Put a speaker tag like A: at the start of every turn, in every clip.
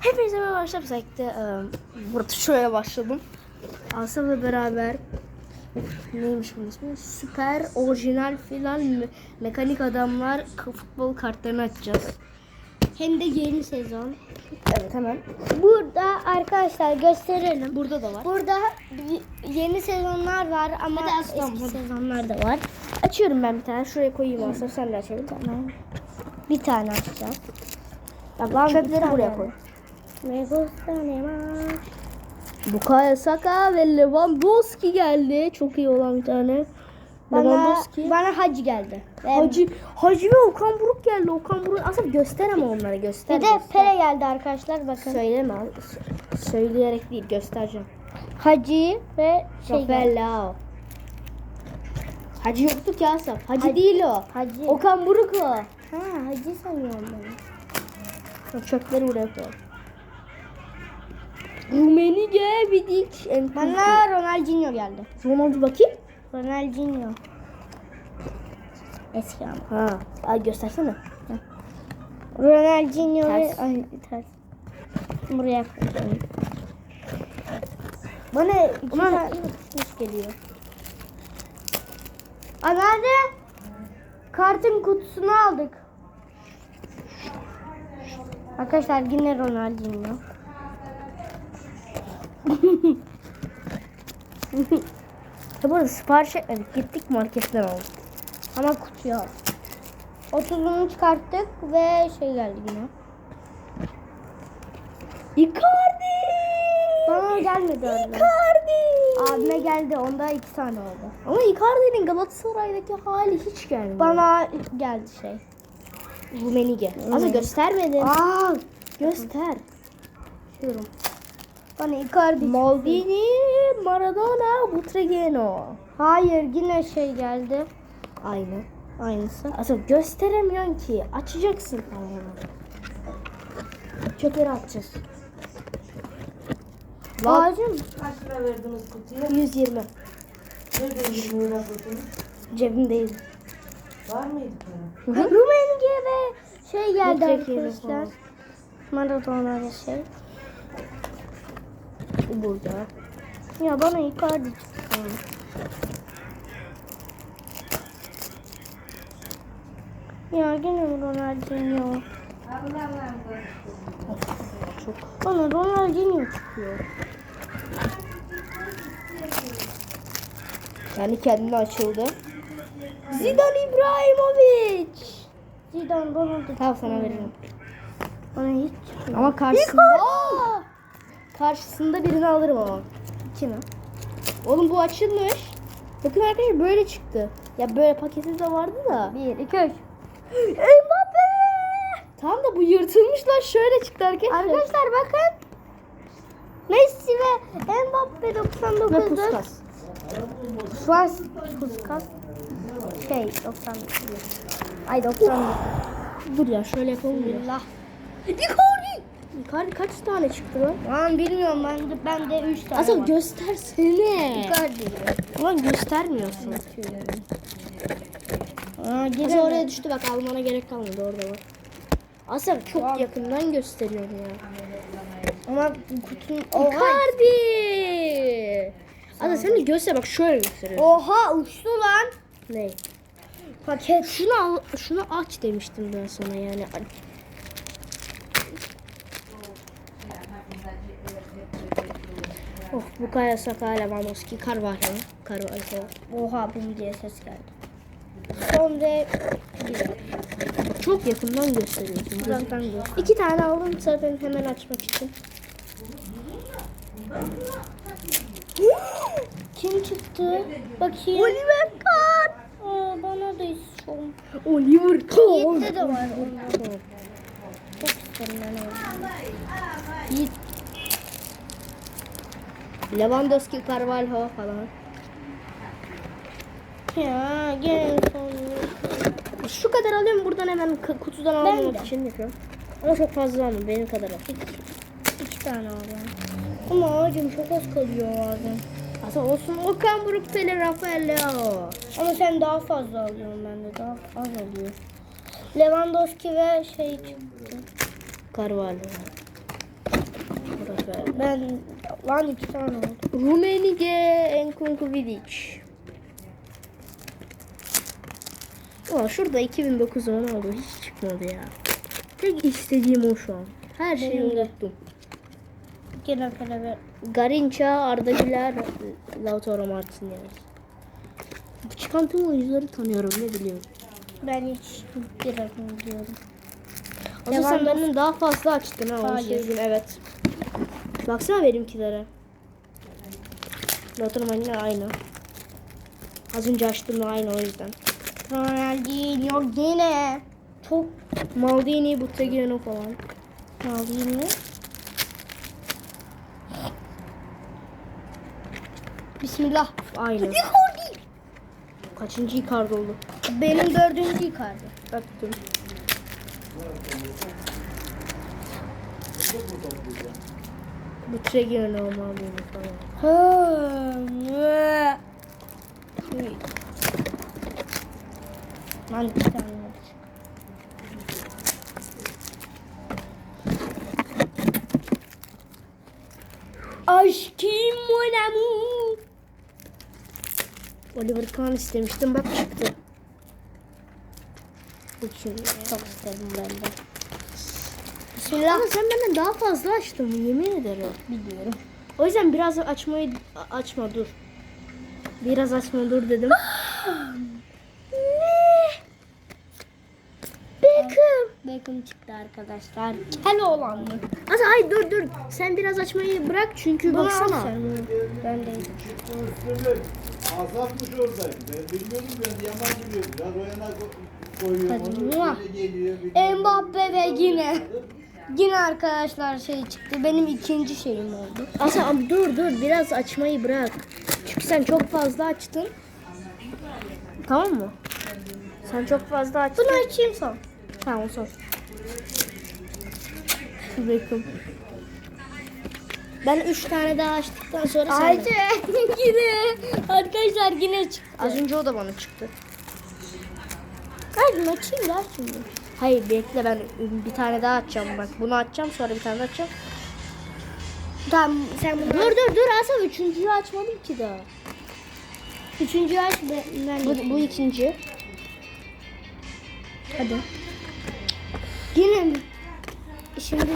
A: Hepinize merhaba arkadaşlar. Özellikle e, burada şöyle başladım. Asaf'la beraber neymiş bunun ismi? Süper orijinal filan me- mekanik adamlar futbol kartlarını açacağız. Hem de yeni sezon. Evet hemen.
B: Burada arkadaşlar gösterelim.
A: Burada da var.
B: Burada yeni sezonlar var ama
A: Hadi aslan,
B: eski sezonlar da var.
A: Açıyorum ben bir tane. Şuraya koyayım Asaf. Sen de açalım.
B: Tamam. Bir tane açacağım.
A: Tamam. Çöpleri buraya koy.
B: Me gusta ne más.
A: Bukayo Saka ve Lewandowski geldi. Çok iyi olan bir tane.
B: Bana, bana hacı geldi. Ve
A: Hacı, Hacı ve Okan Buruk geldi. Okan Buruk aslında göster ama onları göster.
B: Bir de
A: göster.
B: Pere geldi arkadaşlar bakın.
A: Söyleme Söyleyerek değil göstereceğim.
B: Hacı ve şey.
A: Rafael Leao. Hacı yoktu ki Asaf. Hacı
B: Hacı-
A: değil o.
B: Hacı.
A: Okan Buruk o.
B: Ha hacı sanıyorum ben.
A: Çöpleri buraya koy. Rumenige Vidic. Enkudu.
B: Bana Ronaldinho geldi.
A: Ronaldo bakayım.
B: Ronaldinho. Eski ama.
A: Ha. Ay göstersene.
B: Ronaldinho ve...
A: Ters.
B: Ay ters. Buraya koyacağım. Bana iki
A: Ulan-
B: tane kuş geliyor. Anneanne kartın kutusunu aldık. Arkadaşlar yine Ronaldinho.
A: Ya bu arada sipariş etmedik. Gittik marketten aldık.
B: Ama kutu yok. 30'unu çıkarttık ve şey geldi yine.
A: Icardi!
B: Bana gelmedi öyle.
A: Icardi!
B: Abime geldi onda iki tane oldu.
A: Ama Icardi'nin Galatasaray'daki hali hiç gelmiyor.
B: Bana geldi şey.
A: Rumenige. Ama göstermedin.
B: Aa,
A: Göster.
B: diyorum. Bana Icardi.
A: Maldini, Maradona, Butrageno.
B: Hayır yine şey geldi.
A: Aynı.
B: Aynısı.
A: Aslında gösteremiyorsun ki. Açacaksın falan. Çöpleri atacağız.
B: Ağacım.
C: Kaç lira verdiniz kutuya?
A: 120.
C: Nerede 20 lira kutunuz?
A: Cebimdeydi.
C: Var mıydı para?
B: Rumenige ve şey geldi arkadaşlar. Maradona ve şey.
A: Bu burada.
B: Ya bana Icardi çıktı. Ya yine Ronaldinho.
A: Çok.
B: Bana Ronaldinho çıkıyor.
A: Yani kendine açıldı. Zidane İbrahimovic.
B: Zidane Ronaldo
A: Tamam sana veririm.
B: Bana hiç çıkmıyor.
A: Ama karşısında... Aa! Karşısında birini alırım ama.
B: Kimi?
A: Oğlum bu açılmış. Bakın arkadaşlar böyle çıktı. Ya böyle paketi de vardı da.
B: Bir, iki, üç.
A: Mbappe! Tam da bu yırtılmış lan şöyle çıktı arkadaşlar.
B: Arkadaşlar bakın. Messi ve Mbappe 99.
A: Ve Puskas.
B: Puskas. Puskas. Şey 91. Ay 91.
A: Dur ya şöyle yapalım ya.
B: Allah.
A: Icardi! Icardi kaç tane çıktı lan?
B: Aman bilmiyorum ben de ben de 3 tane
A: Asıl
B: var.
A: göstersene.
B: Icardi.
A: Ulan göstermiyorsun.
B: Aa,
A: Asıl oraya düştü bak almana gerek kalmadı orada var. Asıl çok yakından gösteriyor ya.
B: Ama kutunun.
A: Icardi! Asıl sen de göster bak şöyle gösteriyor.
B: Oha uçtu lan.
A: Ne?
B: Paket.
A: Şunu al, şunu aç demiştim ben sana yani. Of bu kaya saka Lewandowski Carvalho. Carvalho.
B: Oha bum diye ses geldi. Son ve
A: Çok yakından gösteriyorsun.
B: uzaktan gör.
A: İki tane aldım zaten hemen açmak için.
B: Kim çıktı? Bakayım.
A: Oliver Kahn.
B: Aa, bana da istiyorum.
A: Oliver Kahn.
B: Yiğit'te de var onlar. Çok isterim ben onu.
A: Yiğit. Lewandowski, Carvalho falan.
B: Ya gene son.
A: Şu kadar alıyorum buradan hemen kutudan almamak için yapıyorum. Ama çok fazla alma benim kadar al.
B: İki tane var yani. Ama ağacım çok az kalıyor bazen.
A: Aslında olsun Okan Buruk Pele Rafael Leao.
B: Ama sen daha fazla alıyorsun ben de daha az alıyorum. Lewandowski ve şey çıktı.
A: Carvalho.
B: Ben lan iki tane oldu.
A: Rumenige Enkunku Vidic. Aa, şurada 2009 10 oldu. Hiç çıkmadı ya. Tek istediğim o şu an. Her şeyi
B: Benim de.
A: unuttum.
B: Gene para ver.
A: Garinca, Arda Güler, Lautaro Martinez. Bu çıkan tüm oyuncuları tanıyorum ne biliyorum.
B: Ben hiç giremiyorum diyorum.
A: Aslında sen
B: Lewandowski-
A: benden daha fazla açtın ha onu
B: Hayır.
A: söyleyeyim evet. Baksana benimkilere. Lautaro Martinez aynı. Az önce açtığımla aynı o yüzden.
B: Ronaldinho yine. Çok
A: Maldini, Butteguino falan.
B: Ronaldinho. Bismillah.
A: Aynı. Kaçıncı Icardi oldu?
B: Benim dördüncü Icardi.
A: Öptüm. Butteguino Maldini falan.
B: Lan iki tane.
A: Aşkım mon amour. Oliver Kahn istemiştim bak çıktı. Bu kim?
B: Çok istedim ben de.
A: Bismillah. Ama sen benden daha fazla açtın yemin ederim.
B: Biliyorum.
A: O yüzden biraz açmayı açma dur. Biraz açma dur dedim. Beckham.
B: Beckham çıktı arkadaşlar. Kel olan mı?
A: Asa hayır dur dur. Sen biraz açmayı bırak çünkü
B: Bunu al
A: baksana.
B: sen. Ben de.
D: Azatmış oradaydı. Ben bilmiyordum ben yaman biliyordum. Biraz o yana
B: Hadi,
D: onu. geliyor.
B: Mbappe ve yine. Yine arkadaşlar şey çıktı. Benim ikinci şeyim oldu.
A: Ama dur dur biraz açmayı bırak. Çünkü sen çok fazla açtın. Tamam mı? Sen çok fazla açtın.
B: Bunu açayım son.
A: Tamam sor. Beckham. Ben üç tane daha açtıktan sonra de.
B: yine. Arkadaşlar yine çıktı.
A: Az önce o da bana çıktı.
B: Hadi açayım da şimdi.
A: Hayır bekle ben bir tane daha açacağım bak. Bunu açacağım sonra bir tane daha açacağım.
B: Tamam sen bunu
A: Dur dur dur Asaf üçüncüyü açmadım ki daha.
B: Üçüncü aç ben, ben
A: Bu, bu ikinci. Hadi.
B: Yine? Şimdi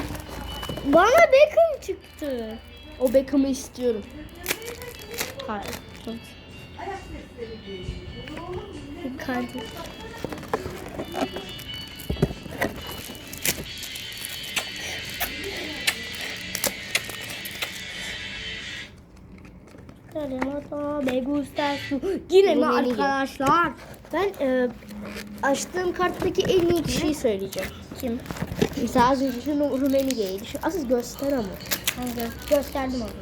B: bana Beckham çıktı.
A: O Beckham'ı istiyorum. Hayır.
B: Icardi. Me gusta su. Yine mi arkadaşlar?
A: Ben e, açtığım karttaki en iyi kişiyi söyleyeceğim.
B: Kim?
A: Mesela az önce Rumenige'ydi. Şu asıl göster ama.
B: Ben gö- gösterdim önce.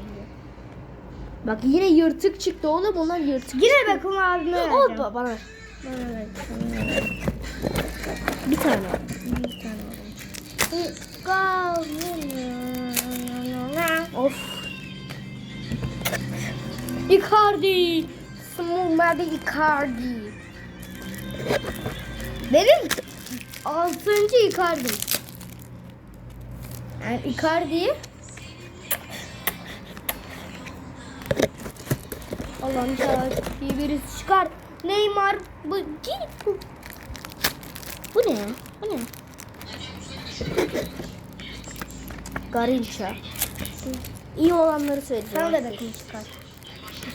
A: Bak yine yırtık çıktı oğlum onlar yırtık.
B: Yine Beckham abime vereceğim.
A: O ba- bana.
B: Bana ver.
A: Bir tane.
B: Bir tane alalım.
A: Of.
B: Icardi. Smulmadi Icardi. Benim altıncı Icardi. Yani Icardi. Allah'ım iyi birisi çıkar. Neymar. Bu, bu.
A: Bu ne? Bu ne? Garinça. İyi olanları söyleyeceğim.
B: Sana da
A: artık.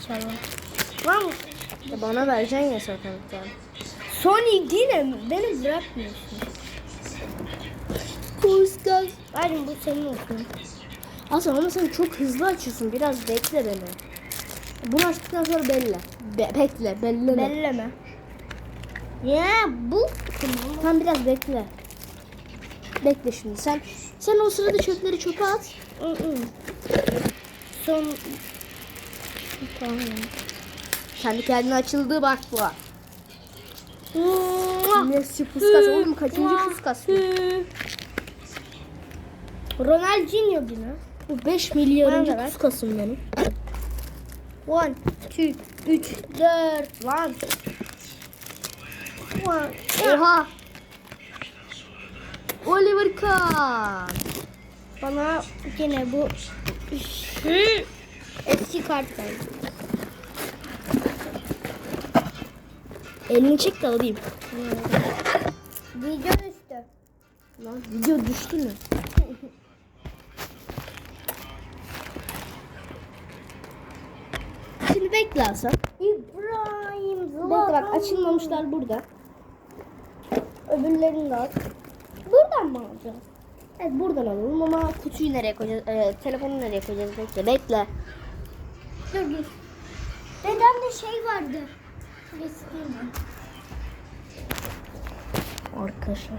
B: Beckham çıkar. İnşallah.
A: Lan ya bana vereceksin ya tane.
B: Sony yine beni bırakmıyorsun.
A: Puskas.
B: Ayrım bu senin olsun.
A: Aslında ama sen çok hızlı açıyorsun. Biraz bekle beni. Bunu açtıktan sonra belli. Be- bekle, belleme.
B: Belleme. Ya bu
A: Sen biraz bekle. Bekle şimdi. Sen sen o sırada çöpleri çöpe at.
B: son tamam.
A: Kendi kendine açıldı bak bu. Messi puskas. Oğlum kaçıncı puskas? bu?
B: Ronaldinho yine.
A: Bu 5 milyarıncı
B: Bana da ver.
A: puskasım benim.
B: One, two, üç, dört, lan. One.
A: Oha. Oliver Kahn.
B: Bana yine bu eski kart geldi.
A: Elini çek de alayım.
B: Video üstü.
A: Lan video düştü mü? Şimdi bekle Hasan.
B: İbrahim
A: Bekle bak açılmamışlar burada.
B: Öbürlerini de at. Buradan mı alacağız?
A: Evet buradan alalım ama kutuyu nereye koyacağız? Ee, telefonu nereye koyacağız? Bekle bekle.
B: Dur dur. Dedemde şey vardı. Resmi.
A: Arkadaşlar.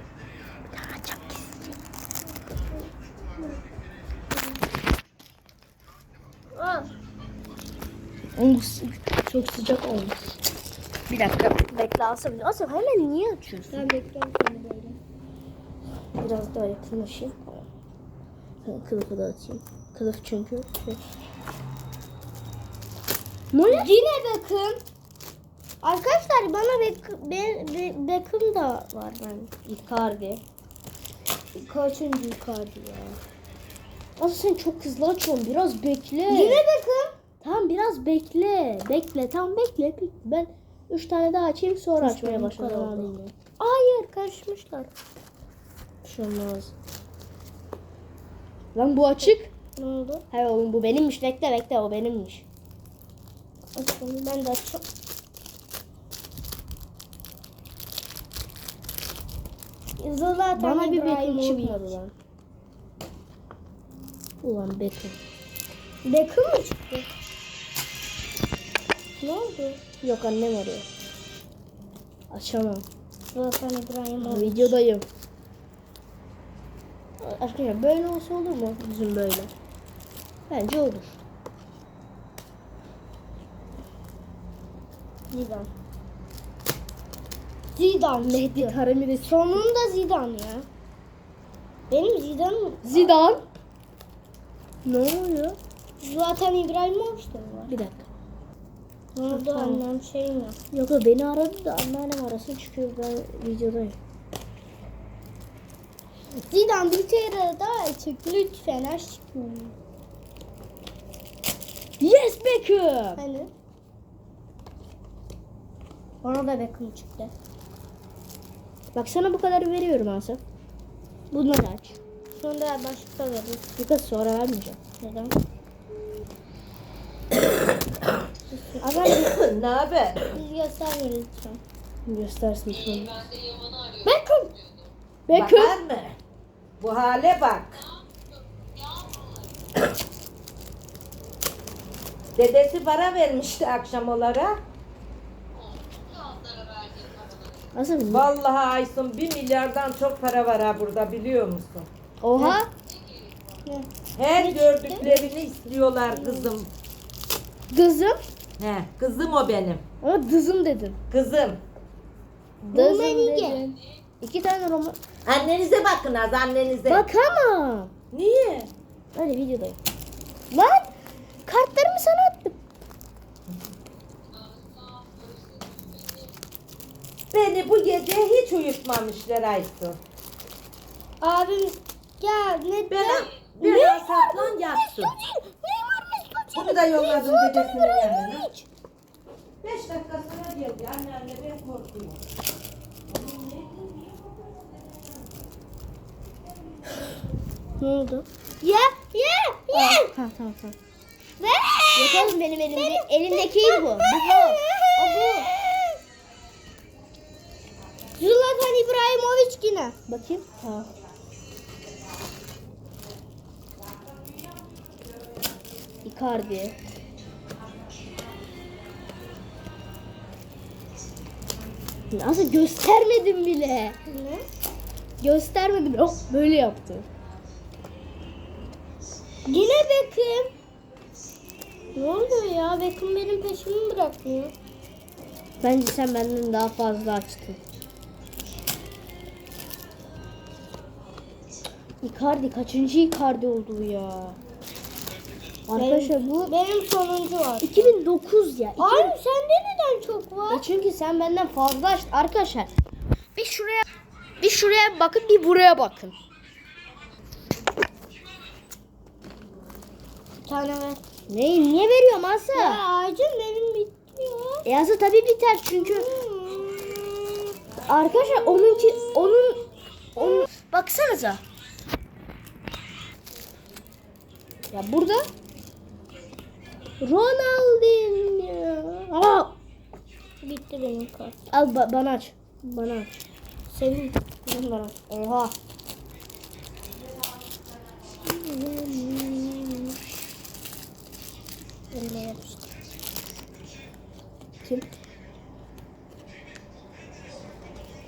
A: Bir daha çok kesecek. Çok sıcak olmuş. Bir dakika bekle Asım. Asım hemen niye açıyorsun?
B: Ben bekliyorum seni böyle.
A: Biraz daha yakınlaşayım. Kılıfı da atayım. Kılıf çünkü. şey- Ne?
B: Yine bakın. Arkadaşlar bana Beck, be, be, Beckham da var ben.
A: Icardi.
B: Kaçıncı Icardi ya?
A: Asıl sen çok hızlı açıyorsun. Biraz bekle.
B: Yine Beckham.
A: Tamam biraz bekle. Bekle. Tamam bekle. Bek- Ben üç tane daha açayım sonra açmaya başladım.
B: Hayır karışmışlar.
A: Bir şey olmaz. Lan bu açık.
B: Ne oldu?
A: Hayır oğlum bu benimmiş. Bekle bekle o benimmiş.
B: Açalım ben de açacağım. Zlatan
A: Bana bir Beckham çıkmadı lan. Ulan Beckham.
B: Beckham mı çıktı? Ne oldu?
A: Yok annem arıyor. Açamam.
B: Zlatan İbrahimovic.
A: Videodayım. Arkadaşlar böyle olsa olur mu? Bizim böyle. Bence olur.
B: Zidane. Zidane
A: Mehdi Taremi de
B: Sonunda Zidane ya. Benim Zidane'ım
A: Zidane. Ne oluyor?
B: Zlatan İbrahimovic de mi var?
A: Bir dakika.
B: Oldu
A: Tamam.
B: annem şey mi?
A: Yok yok beni aradı da anneannem arasın çünkü ben videodayım.
B: Zidane bir kere daha çık lütfen aşkım.
A: Yes Beckham.
B: Hani? Bana da Beckham çıktı.
A: Bak sana bu kadar veriyorum Asaf. Bunları aç.
B: Sonra başka veririz.
A: Birkaç sonra vermeyeceğim.
B: Neden?
A: Ama
C: ne haber?
B: Biz göstermeyin lütfen.
A: göstersin sonra.
B: Beckham!
A: Beckham.
C: Bakar mı? Bu hale bak. Dedesi para vermişti akşam olarak.
A: Asaf
C: Vallahi Aysun bir milyardan çok para var ha burada biliyor musun?
A: Oha.
B: Ne?
C: Her
B: Ne
C: gördüklerini istiyorlar kızım.
A: Kızım.
C: He, kızım o benim.
A: Ama kızım dedim.
C: Kızım.
A: Kızım
B: Romanike.
A: dedim. İki tane roman.
C: Annenize bakın az annenize.
A: Bakamam.
C: Niye?
A: Hadi videodayım. Lan kartlarımı sana attım.
C: Beni bu gece hiç uyutmamışlar Aysun.
B: Abim gel ne
C: Ben
B: ne?
C: biraz saklan yatsın. Bunu da yolladım dedesinin yanına. Beş dakika sonra geldi. Anne anne ben korkuyorum.
A: Ne oldu?
B: Ye ye ye.
A: Ha tamam tamam.
B: Ver.
A: Yakalım benim elimde. Elimdeki bu. Bu.
B: Zlatan İbrahimovic yine.
A: Bakayım. Ha. Icardi. Nasıl göstermedim bile.
B: Ne?
A: Göstermedim. Oh böyle yaptı.
B: Yine Beckham. Ne oluyor ya? Beckham benim peşimi bırakmıyor.
A: Bence sen benden daha fazla açtın. Icardi kaçıncı Icardi oldu ya? Arkadaşlar bu
B: Benim sonuncu var.
A: 2009 ya. İki-
B: Abi sende neden çok var?
A: E çünkü sen benden fazla açtın. Arkadaşlar bir şuraya bir şuraya bakın bir buraya bakın.
B: tane ver.
A: Ne, niye veriyorum Asya?
B: Ya ağacım benim bitmiyor.
A: E Asya tabii biter çünkü. Arkadaşlar onunki onun onun baksanıza. Ya burada Ronaldinho. Aa,
B: Bitti benim kart.
A: al ba- bana aç. Bana aç.
B: Senin.
A: Bana. Oha. Kim?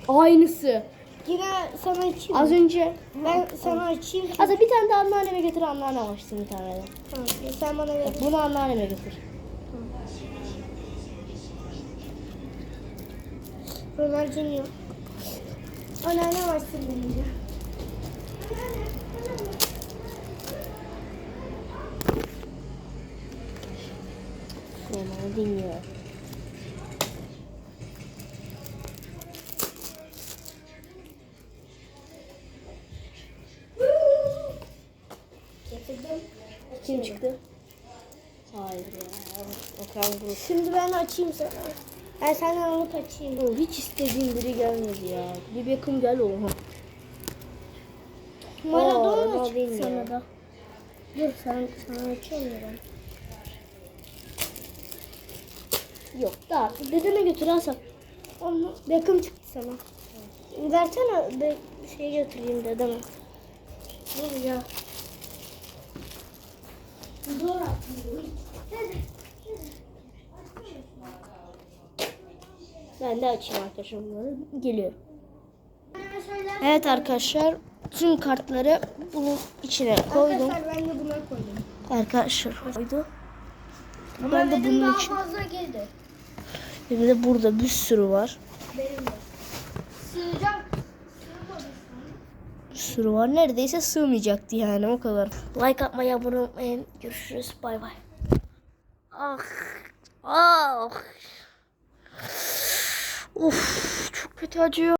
A: Aynısı.
B: Sana açayım.
A: Az önce.
B: Ben sana açayım. ki-
A: Azra bir tane de anneanneme getir anneanne açsın bir tane de.
B: Tamam, Sen bana ver.
A: Bunu anneanneme getir.
B: Ronaldinho. Anneanne varsın benim de.
A: Ronaldinho. Çıktı? Hayır ya. Okan Buruk.
B: Şimdi ben açayım sana. Ben senden alıp açayım.
A: Oğlum hiç istediğim biri gelmedi ya. Bir Beckham gel oğlum.
B: Maradona çıktı sana da. Dur sen sana açıyorum ben.
A: Yok daha. Dedeme götür Hasan.
B: Onu Beckham çıktı sana. Versene be, şey götüreyim dedeme. Dur ya. Zor
A: Ben de açayım arkadaşlar bunları. Geliyor. Evet arkadaşlar. Tüm kartları bunun içine koydum.
B: Arkadaşlar ben de koydum.
A: Arkadaşlar koydu.
B: Ama
A: Ben de bunun
B: daha
A: için.
B: fazla geldi.
A: Benim de burada bir sürü var.
B: Benim de. Sığacak.
A: Bir sürü var. Neredeyse sığmayacaktı yani o kadar. Like atmayı, abone olmayı. Görüşürüz. Bay bay. Ah. Ah. Of çok kötü acıyor.